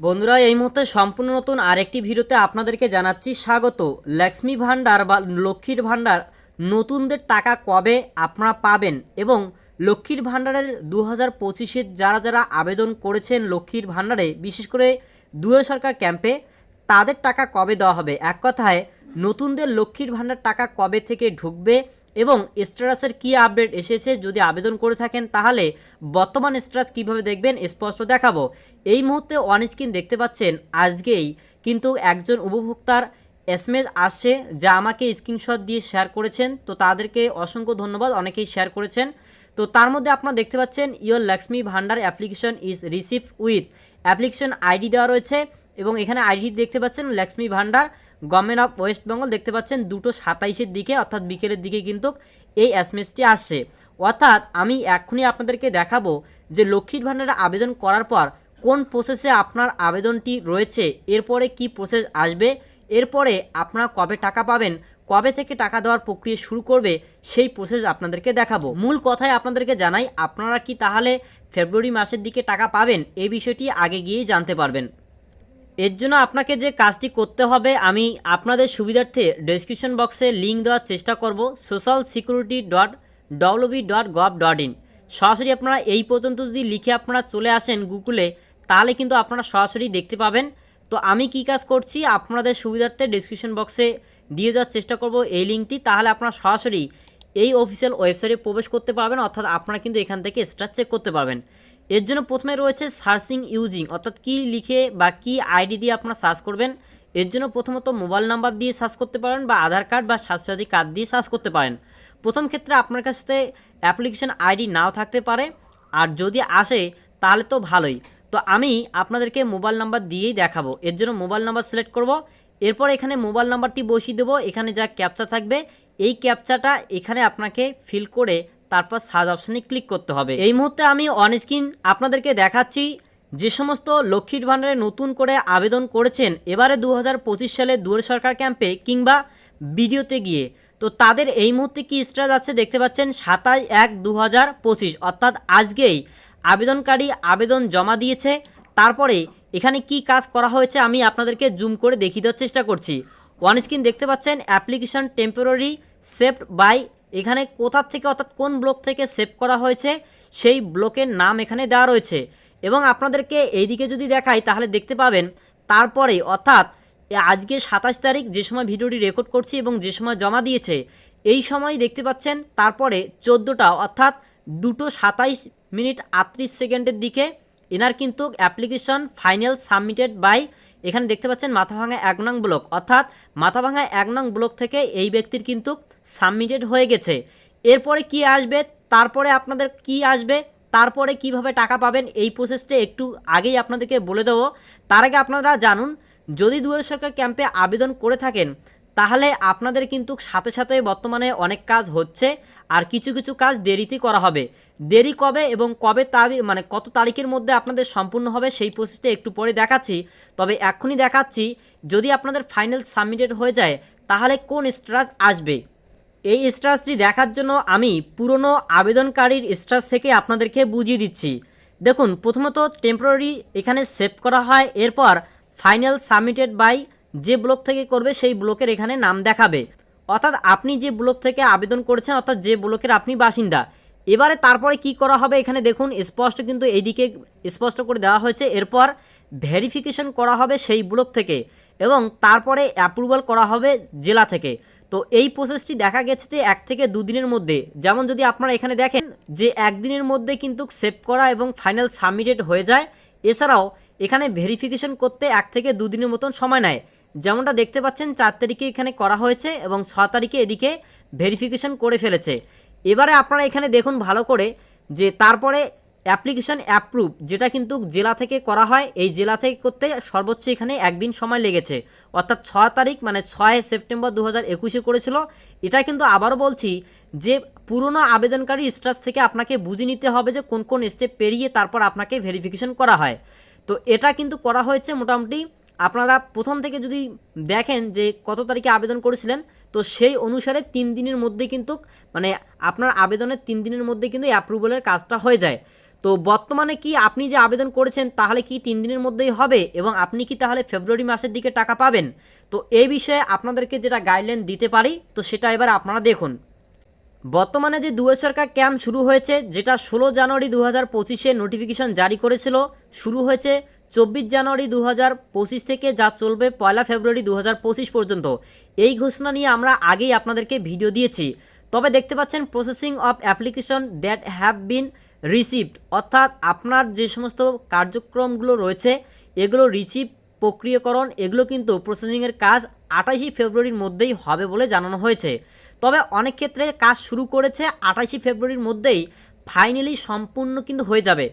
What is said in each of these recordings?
বন্ধুরা, এই মুহূর্তে সম্পূর্ণ নতুন আরেকটি ভিডিওতে আপনাদেরকে জানাচ্ছি স্বাগত। লক্ষ্মী ভাণ্ডার বা লক্ষ্মীর ভাণ্ডার নতুনদের টাকা কবে আপনারা পাবেন এবং লক্ষ্মীর ভাণ্ডারের দু হাজার পঁচিশের যারা যারা আবেদন করেছেন লক্ষ্মীর ভাণ্ডারে বিশেষ করে দুয়ারে সরকার ক্যাম্পে, তাদের টাকা কবে দেওয়া হবে? এক কথায়, নতুনদের লক্ষ্মীর ভাণ্ডার টাকা কবে থেকে ঢুকবে এবং স্ট্যাটাসের কী আপডেট এসেছে যদি আবেদন করে থাকেন তাহলে বর্তমান স্ট্যাটাস কীভাবে দেখবেন স্পষ্ট দেখাবো। এই মুহূর্তে অন স্ক্রিন দেখতে পাচ্ছেন আজকেই কিন্তু একজন উপভোক্তার এসএমএস আসছে যা আমাকে স্ক্রিনশট দিয়ে শেয়ার করেছেন। তো তাদেরকে অসংখ্য ধন্যবাদ, অনেকেই শেয়ার করেছেন। তো তার মধ্যে আপনারা দেখতে পাচ্ছেন your Lakshmi Bhandar application is receive with application ID দেওয়া রয়েছে। এবং এখানে আইডি দেখতে পাচ্ছেন Lakshmi Bhandar government of West Bengal দেখতে পাচ্ছেন দুটো সাতাইশের দিকে, অর্থাৎ বিকেলের দিকে কিন্তু এই এসএমএসটি আসছে। অর্থাৎ আমি এক্ষুনি আপনাদেরকে দেখাবো যে লক্ষ্মীর ভাণ্ডারে আবেদন করার পর কোন প্রসেসে আপনার আবেদনটি রয়েছে, এরপরে কি প্রসেস আসবে, এরপরে আপনারা কবে টাকা পাবেন, কবে থেকে টাকা দেওয়ার প্রক্রিয়া শুরু করবে, সেই প্রসেস আপনাদেরকে দেখাবো। মূল কথায় আপনাদেরকে জানাই, আপনারা কি তাহলে ফেব্রুয়ারি মাসের দিকে টাকা পাবেন এই বিষয়টি আগে গিয়েই জানতে পারবেন। এর জন্য আপনাকে যে কাজটি করতে হবে, আমি আপনাদের সুবিধার্থে ডেসক্রিপশন বক্সে লিঙ্ক দেওয়ার চেষ্টা করব social security dot WB dot gov dot in সরাসরি আপনারা এই পর্যন্ত যদি লিখে আপনারা চলে আসেন গুগলে, তাহলে কিন্তু আপনারা সরাসরি দেখতে পাবেন। তো আমি কি কাজ করছি, আপনাদের সুবিধার্থে ডেসক্রিপশন বক্সে দিয়ে যাওয়ার চেষ্টা করব এই লিঙ্কটি তাহলে আপনারা সরাসরি এই অফিসিয়াল ওয়েবসাইটে প্রবেশ করতে পারবেন, অর্থাৎ আপনারা কিন্তু এখান থেকে স্টার চেক করতে পারবেন। এর জন্য প্রথমে রয়েছে সার্চিং ইউজিং, অর্থাৎ কি লিখে বা কি আইডি দিয়ে আপনারা সার্চ করবেন। এর জন্য প্রথমত মোবাইল নাম্বার দিয়ে সার্চ করতে পারেন বা আধার কার্ড বা স্বাস্থ্যসাথী কার্ড দিয়ে সার্চ করতে পারেন। প্রথম ক্ষেত্রে আপনার কাছে অ্যাপ্লিকেশন আইডি নাও থাকতে পারে। আর যদি আসে, তাহলে তো ভালোই। তো আমি আপনাদেরকে মোবাইল নাম্বার দিয়েই দেখাবো। এর জন্য মোবাইল নাম্বার সিলেক্ট করব। এরপর এখানে মোবাইল নাম্বারটি বসিয়ে দেবো। এখানে যা ক্যাপচা থাকবে, এই ক্যাপচাটা এখানে আপনাকে ফিল করে তারপর সার্চ অপশানে ক্লিক করতে হবে। এই মুহূর্তে আমি অন স্ক্রিন আপনাদেরকে দেখাচ্ছি যে সমস্ত লক্ষ্মীর ভাণ্ডারে নতুন করে আবেদন করেছেন এবারে দু হাজার পঁচিশ সালে দুয়ারে সরকার ক্যাম্পে কিংবা ভিডিওতে গিয়ে। তো তাদের এই মুহূর্তে কি স্ট্যাটাস আছে দেখতে পাচ্ছেন সাতাশ এক দু অর্থাৎ আজকেই আবেদনকারী আবেদন জমা দিয়েছে। তারপরে এখানে কি কাজ করা হয়েছে আমি আপনাদেরকে জুম করে দেখিয়ে দেওয়ার চেষ্টা করছি। ওয়ান স্ক্রিন দেখতে পাচ্ছেন অ্যাপ্লিকেশন টেম্পোরারি সেভড বাই এখানে কোথা থেকে অর্থাৎ কোন ব্লক থেকে সেভ করা হয়েছে, সেই ব্লকের নাম এখানে দেওয়া রয়েছে। এবং আপনাদেরকে এইদিকে যদি দেখাই, তাহলে দেখতে পাবেন, তারপরে অর্থাৎ আজকে সাতাশ তারিখ, যে সময় ভিডিওটি রেকর্ড করছি এবং যে সময় জমা দিয়েছে, এই সময় দেখতে পাচ্ছেন, তারপরে চোদ্দোটা, অর্থাৎ দুটো সাতাইশ মিনিট আটত্রিশ সেকেন্ডের দিকে এনার কিন্তু অ্যাপ্লিকেশন ফাইনাল সাবমিটেড বাই এখানে দেখতে পাচ্ছেন মাথাভাঙা এক নং ব্লক অর্থাৎ মাথাভাঙা এক নং ব্লক থেকে এই ব্যক্তির কিন্তু সাবমিটেড হয়ে গেছে। এরপরে কি আসবে? তারপরে আপনাদের কি আসবে? তারপরে কীভাবে টাকা পাবেন? এই প্রসেসটা একটু আগেই আপনাদেরকে বলে দেবো। তার আগে আপনারা জানুন, যদি দুয়ারে সরকার ক্যাম্পে আবেদন করে থাকেন তাহলে আপনাদের কিন্তু সাথে সাথে বর্তমানে অনেক কাজ হচ্ছে আর কিছু কিছু কাজ দেরিতে করা হবে। দেরি কবে এবং কবে তারি মানে কত তারিখের মধ্যে আপনাদের সম্পূর্ণ হবে সেই প্রসেসটা একটু পরে দেখাচ্ছি। তবে এক্ষুনি দেখাচ্ছি, যদি আপনাদের ফাইনাল সাবমিটেড হয়ে যায়, তাহলে কোন স্ট্যাটাস আসবে? এই স্ট্যাটাসটি দেখার জন্য আমি পুরনো আবেদনকারীর স্ট্যাটাস থেকে আপনাদেরকে বুঝিয়ে দিচ্ছি। দেখুন, প্রথমত টেম্পোরারি এখানে সেভ করা হয়, এরপর ফাইনাল সাবমিটেড বাই যে ব্লক থেকে করবে সেই ব্লকের এখানে নাম দেখাবে। অর্থাৎ আপনি যে ব্লক থেকে আবেদন করেছেন, অর্থাৎ যে ব্লকের আপনি বাসিন্দা, এবারে তারপরে কি করা হবে এখানে দেখুন, স্পষ্ট কিন্তু এইদিকে স্পষ্ট করে দেওয়া হয়েছে। এরপর ভেরিফিকেশন করা হবে সেই ব্লক থেকে এবং তারপরে অ্যাপ্রুভাল করা হবে জেলা থেকে। তো এই প্রসেসটি দেখা গেছে যে এক থেকে দুদিনের মধ্যে। যেমন যদি আপনারা এখানে দেখেন যে একদিনের মধ্যে কিন্তু সেভ করা এবং ফাইনাল সাবমিটেড হয়ে যায়, এছাড়াও এখানে ভেরিফিকেশন করতে এক থেকে দুদিনের মতন সময় নেয়। যেমনটা দেখতে পাচ্ছেন, চার তারিখে এখানে করা হয়েছে এবং ছ তারিখে এদিকে ভেরিফিকেশন করে ফেলেছে। এবারে আপনারা এখানে দেখুন ভালো করে যে তারপরে অ্যাপ্লিকেশন অ্যাপ্রুভ যেটা কিন্তু জেলা থেকে করা হয়, এই জেলা থেকে করতে সর্বোচ্চ এখানে একদিন সময় লেগেছে। অর্থাৎ ছ তারিখ মানে ছয় সেপ্টেম্বর দু হাজার একুশে করেছিল। এটা কিন্তু আবারও বলছি যে পুরনো আবেদনকারী স্টাস থেকে আপনাকে বুঝে নিতে হবে যে কোন কোন স্টেপ পেরিয়ে তারপর আপনাকে ভেরিফিকেশন করা হয়। তো এটা কিন্তু করা হয়েছে মোটামুটি আপনারা প্রথম থেকে যদি দেখেন যে কত তারিখে আবেদন করেছিলেন, তো সেই অনুসারে তিন দিনের মধ্যে কিন্তু মানে আপনার আবেদনের তিন দিনের মধ্যে কিন্তু অ্যাপ্রুভালের কাজটা হয়ে যায়। তো বর্তমানে কি আপনি যে আবেদন করেছেন, তাহলে কি তিন দিনের মধ্যেই হবে এবং আপনি কি তাহলে ফেব্রুয়ারি মাসের দিকে টাকা পাবেন? তো এই বিষয়ে আপনাদেরকে যেটা গাইডলাইন দিতে পারি, তো সেটা এবার আপনারা দেখুন। বর্তমানে যে দুয়ার সরকার ক্যাম্প শুরু হয়েছে, যেটা ষোলো জানুয়ারি দু হাজার পঁচিশে নোটিফিকেশন জারি করেছিল, শুরু হয়েছে চব্বিশ জানুয়ারি দু হাজার পঁচিশ থেকে যা চলবে পয়লা ফেব্রুয়ারি দু হাজার পঁচিশ পর্যন্ত। এই ঘোষণা নিয়ে আমরা আগেই আপনাদেরকে ভিডিও দিয়েছি। তবে দেখতে পাচ্ছেন processing of application that have been received অর্থাৎ আপনার যে সমস্ত কার্যক্রমগুলো রয়েছে, এগুলো রিসিভ প্রক্রিয়াকরণ, এগুলো কিন্তু প্রসেসিংয়ের কাজ আঠাশই ফেব্রুয়ারির মধ্যেই হবে বলে জানানো হয়েছে। তবে অনেক ক্ষেত্রে কাজ শুরু করেছে আঠাশই ফেব্রুয়ারির মধ্যেই ফাইনালি সম্পূর্ণ কিন্তু হয়ে যাবে।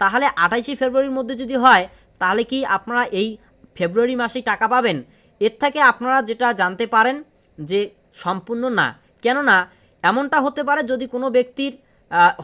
তাহলে আঠাশই ফেব্রুয়ারির মধ্যে যদি হয় তাহলে কি আপনারা এই ফেব্রুয়ারি মাসেই টাকা পাবেন? এর থেকে আপনারা যেটা জানতে পারেন যে সম্পূর্ণ না। কেননা, এমনটা হতে পারে যদি কোনো ব্যক্তির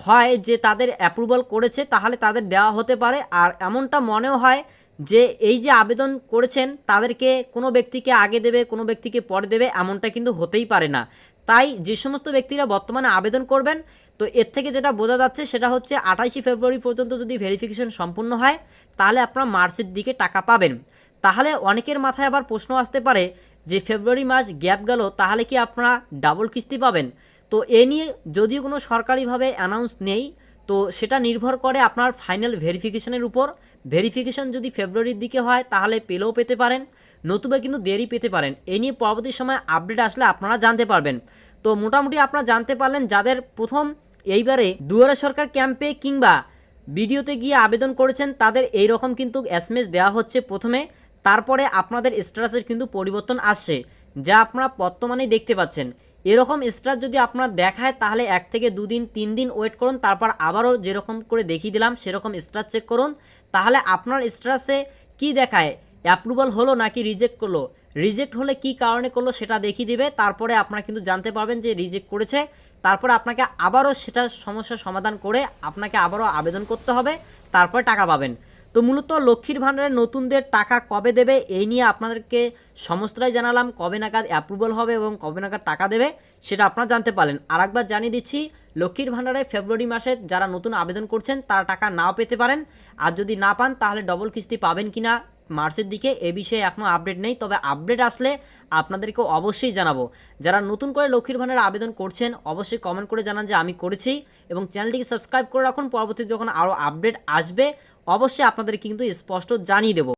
হয় যে তাদের অ্যাপ্রুভাল করেছে, তাহলে তাদের দেওয়া হতে পারে। আর এমনটা মনেও হয় যে এই যে আবেদন করেছেন, তাদেরকে কোনো ব্যক্তিকে আগে দেবে, কোনো ব্যক্তিকে পরে দেবে, এমনটা কিন্তু হতেই পারে না। তাই যে সমস্ত ব্যক্তিরা বর্তমানে আবেদন করবেন, তো এর থেকে যেটা বোঝা যাচ্ছে সেটা হচ্ছে আঠাশে ফেব্রুয়ারি পর্যন্ত যদি ভেরিফিকেশন সম্পূর্ণ হয়, তাহলে আপনারা মার্চের দিকে টাকা পাবেন। তাহলে অনেকের মাথায় আবার প্রশ্ন আসতে পারে যে ফেব্রুয়ারি মাস গ্যাপ গেল, তাহলে কি আপনারা ডাবল কিস্তি পাবেন? তো এ নিয়ে যদিও কোনো সরকারিভাবে অ্যানাউন্স নেই তো সেটা নির্ভর করে আপনার ফাইনাল ভেরিফিকেশনের উপর। ভেরিফিকেশন যদি ফেব্রুয়ারির দিকে হয়, তাহলে পেলেও পেতে পারেন, নতুবা কিন্তু দেরি পেতে পারেন। এ নিয়ে পরবর্তী সময় আপডেট আসলে আপনারা জানতে পারবেন। তো মোটামুটি আপনারা জানতে পারলেন, যাদের প্রথম এইবারে দুয়ারে সরকার ক্যাম্পে কিংবা ভিডিওতে গিয়ে আবেদন করেছেন, তাদের এই রকম কিন্তু এসএমএস দেওয়া হচ্ছে প্রথমে। তারপরে আপনাদের স্ট্যাটাসের কিন্তু পরিবর্তন আসছে, যা আপনারা বর্তমানেই দেখতে পাচ্ছেন। এরকম স্ট্যাটাস যদি আপনার দেখায়, তাহলে এক থেকে দুদিন তিন দিন ওয়েট করুন, তারপর আবারও যেরকম করে দেখিয়ে দিলাম, সেরকম স্ট্যাটাস চেক করুন। তাহলে আপনার স্ট্যাটাসে কি দেখায়? অ্যাপ্রুভাল হলো নাকি রিজেক্ট করল? রিজেক্ট হলে কি কারণে করল সেটা দেখিয়ে দিবে, তারপরে আপনারা কিন্তু জানতে পারবেন যে রিজেক্ট করেছে। তারপরে আপনাকে আবারও সেটা সমস্যার সমাধান করে আপনাকে আবারও আবেদন করতে হবে, তারপরে টাকা পাবেন। তো মূলত লক্ষ্মীর ভাণ্ডারের নতুনদের টাকা কবে দেবে, এই নিয়ে আপনাদেরকে সমস্তটাই জানালাম, কবে নাগাদ অ্যাপ্রুভাল হবে এবং কবে নাগাদ টাকা দেবে সেটা আপনারা জানতে পারলেন। আর একবার জানিয়ে দিচ্ছি, লক্ষ্মীর ভাণ্ডারে ফেব্রুয়ারি মাসে যারা নতুন আবেদন করছেন, তারা টাকা নাও পেতে পারেন। আর যদি না পান, তাহলে ডবল কিস্তি পাবেন কি না মার্চের দিকে, এ বিষয়ে এখনও আপডেট নেই। তবে আপডেট আসলে আপনাদেরকে অবশ্যই জানাব। যারা নতুন করে লক্ষ্মীর ভাণ্ডারে আবেদন করছেন, অবশ্যই কমেন্ট করে জানান যে আমি করেছি এবং চ্যানেলটিকে সাবস্ক্রাইব করে রাখুন। পরবর্তীতে যখন আরও আপডেট আসবে অবশ্যই আপনাদের কিন্তু স্পষ্ট জানিয়ে দেবো।